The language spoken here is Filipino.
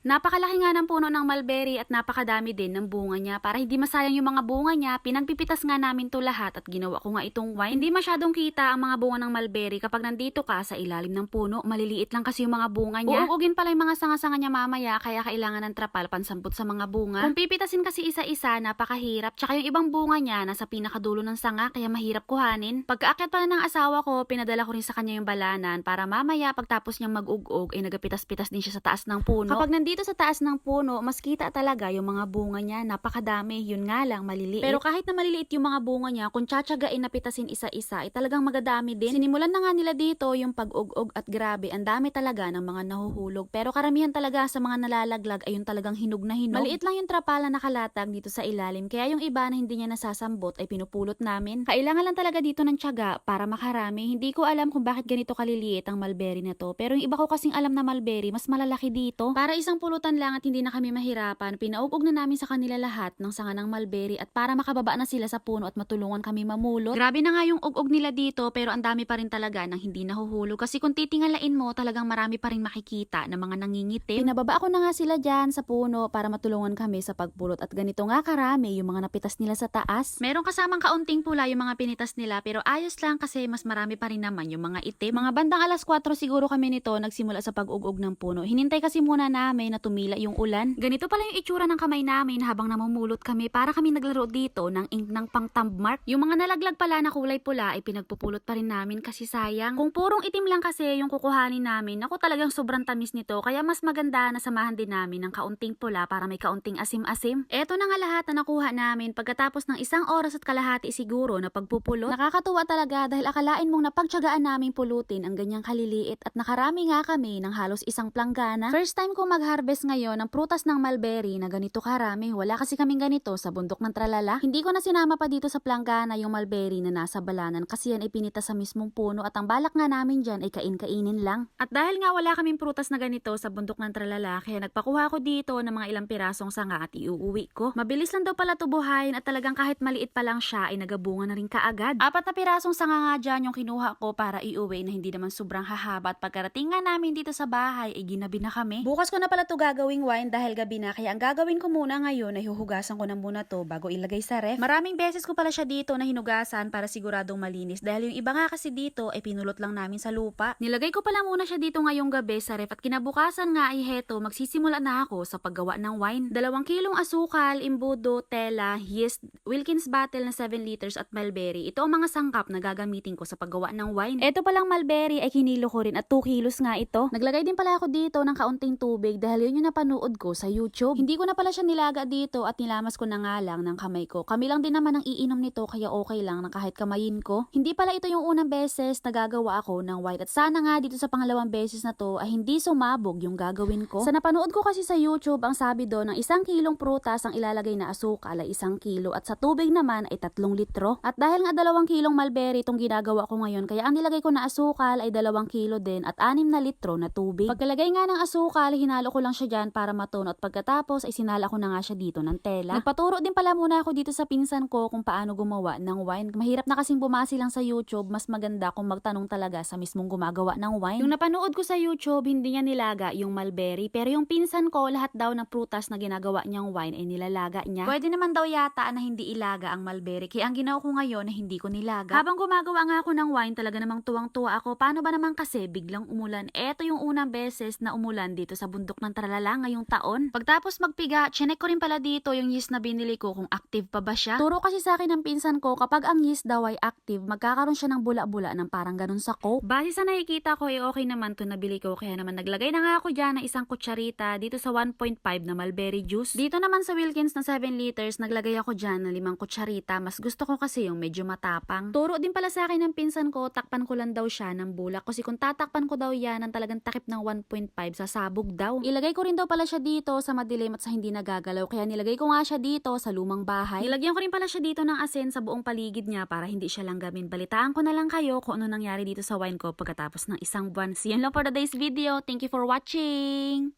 Napakalaki nga ng puno ng mulberry at napakadami din ng bunga niya. Para hindi masayang yung mga bunga niya, pinagpipitas nga namin to lahat at ginawa ko nga itong wine. Hindi masyadong kita ang mga bunga ng mulberry kapag nandito ka sa ilalim ng puno. Maliliit lang kasi yung mga bunga niya. Uugugin pala yung mga sanga-sanga niya mamaya kaya kailangan ng trapal pansamput sa mga bunga. Kung pipitasin kasi isa-isa, napakahirap. Tsaka yung ibang bunga niya nasa pinakadulo ng sanga kaya mahirap kuhanin. Pagkaakyat pala ng asawa ko, pinadala ko rin sa kanya yung balanan para mamaya pagtapos niyang mag-ugog ay nagapitas-pitas din siya sa taas ng puno. Kapag nandito sa taas ng puno, mas kita talaga yung mga bunga niya. Napakadami. Yun nga lang, maliliit. Pero kahit na maliliit yung mga bunga niya, kung tsatsagain na pitasin isa-isa, ay talagang magadami din. Sinimulan na nga nila dito yung pag-ug-ug at grabe, ang dami talaga ng mga nahuhulog. Pero karamihan talaga sa mga nalalaglag ay yung talagang hinog na hinog. Maliit lang yung trapala nakalatag dito sa ilalim, kaya yung iba na hindi niya nasasambot ay pinupulot namin. Kailangan lang talaga dito ng tiyaga para makarami. Hindi ko alam kung bakit ganito kaliliit ang mulberry na to. Pero yung iba ko kasing alam na mulberry, mas malalaki dito. Para isang pulutan lang at hindi na kami mahirapan, pinaugog na namin sa kanila lahat ng sanga ng mulberry at para makababa na sila sa puno at matulungan kami mamulot. Grabe na nga yung ugog nila dito pero ang dami pa rin talaga ng hindi nahuhulog kasi kung titingalain mo talagang marami pa rin makikita na mga nangingitim. Pinababa ko na nga sila dyan sa puno para matulungan kami sa pagpulot at ganito nga karami yung mga napitas nila sa taas. Meron kasamang kaunting pula yung mga pinitas nila pero ayos lang kasi mas marami pa rin naman yung mga itim. Mga bandang alas 4 siguro kami nito nagsimula sa pag-ugog ng puno. Hinintay kasi muna namin na tumila yung ulan. Ganito pala yung itsura ng kamay namin habang namumulot kami para kami naglaro dito ng ink ng pang thumb mark. Yung mga nalaglag pala na kulay pula ay pinagpupulot pa rin namin kasi sayang. Kung purong itim lang kasi yung kukuhanin namin, ako talagang sobrang tamis nito kaya mas maganda na samahan din namin ng kaunting pula para may kaunting asim-asim. Eto na nga lahat na nakuha namin pagkatapos ng isang oras at kalahati siguro na pagpupulot. Nakakatuwa talaga dahil akalain mong napagtyagaan naming pulutin ang ganyang kaliliit at nakarami nga kami ng halos isang planggana. First time ko mag-harvest ngayon ng prutas ng mulberry na ganito karami. Wala kasi kaming ganito sa bundok ng tralala. Hindi ko na sinama pa dito sa planggana yung mulberry na nasa balanan kasi yan ay pinita sa mismong puno at ang balak nga namin dyan ay kain-kainin lang. At dahil nga wala kaming prutas na ganito sa bundok ng tralala, kaya nagpakuha ko dito ng mga ilang pirasong sanga at iuuwi ko. Mabilis lang daw pala tubuhayin at talagang kahit maliit pa lang siya ay nagabunga na rin kaagad. Apat na pirasong sanga nga dyan yung kinuha ko para iuwi na hindi naman sobrang hahaba at pagkarating nga namin dito sa bahay ay ginabi na kami. Bukas ko na pala to gagawing wine dahil gabi na kaya ang gagawin ko muna ngayon ay huhugasan ko na muna to bago ilagay sa ref. Maraming beses ko pala siya dito na hinugasan para siguradong malinis dahil yung iba nga kasi dito ay pinulot lang namin sa lupa. Nilagay ko pala muna siya dito ngayong gabi sa ref at kinabukasan nga ay heto magsisimula na ako sa paggawa ng wine. Dalawang kilong asukal, imbudo, tela, yeast, Wilkins bottle na 7 liters at mulberry. Ito ang mga sangkap na gagamitin ko sa paggawa ng wine. Ito palang mulberry ay kinilo ko rin at 2 kilos nga ito. Naglagay din pala ako dito ng kaunting tubig dahil yun yung napanood ko sa YouTube. Hindi ko na pala siya nilaga dito at nilamas ko na nga lang ng kamay ko. Kami lang din naman ang iinom nito kaya okay lang na kahit kamayin ko. Hindi pala ito yung unang beses na gagawa ako ng white at sana nga dito sa pangalawang beses na to ay hindi sumabog yung gagawin ko. Sa napanood ko kasi sa YouTube ang sabi doon ng isang kilong prutas ang ilalagay na asukal ay isang kilo at sa tubig naman ay tatlong litro. At dahil nga dalawang kilong mulberry itong ginagawa ko ngayon kaya ang nilagay ko na asukal ay dalawang kilo din at anim na litro na tubig. Pagkalagay nga ng asukal, hinalo ko lang siya dyan para matuno at pagkatapos ay sinala ko na nga siya dito ng tela. Nagpaturo din pala muna ako dito sa pinsan ko kung paano gumawa ng wine. Mahirap na kasing bumasi lang sa YouTube, mas maganda kung magtanong talaga sa mismong gumagawa ng wine. Yung napanood ko sa YouTube, hindi niya nilaga yung mulberry, pero yung pinsan ko, lahat daw ng prutas na ginagawa niyang wine ay nilalaga niya. Pwede naman daw yata na hindi ilaga ang mulberry, kaya ang ginawa ko ngayon na hindi ko nilaga. Habang gumagawa nga ako ng wine, talaga namang tuwang-tuwa ako. Paano ba naman kasi biglang umulan? Eto yung unang beses na umulan dito sa bundok ng Tralala ngayong taon. Pagtapos magpiga, chinek ko rin pala dito yung yeast na binili ko kung active pa ba siya. Turo kasi sa akin ng pinsan ko, kapag ang yeast daw ay active, magkakaroon siya ng bula-bula ng parang ganun sa coke. Base sa nakikita ko, eh okay naman to nabili ko. Kaya naman naglagay na nga ako dyan ng isang kutsarita dito sa 1.5 na mulberry juice. Dito naman sa Wilkins na 7 liters, naglagay ako dyan ng limang kutsarita. Mas gusto ko kasi yung medyo matapang. Turo din pala sa akin ng pinsan ko, takpan ko lang daw siya ng bulak. Kasi kung tatakpan ko daw yan ng talagang takip ng 1.5, sasabog daw. Ilagay ko rin daw pala siya dito sa madilim at sa hindi nagagalaw. Kaya nilagay ko nga siya dito sa lumang bahay. Nilagyan ko rin pala siya dito ng asin sa buong paligid niya para hindi siya langgamin. Balitaan ko na lang kayo kung ano nangyari dito sa wine ko pagkatapos ng isang buwan. See you lang for today's video. Thank you for watching!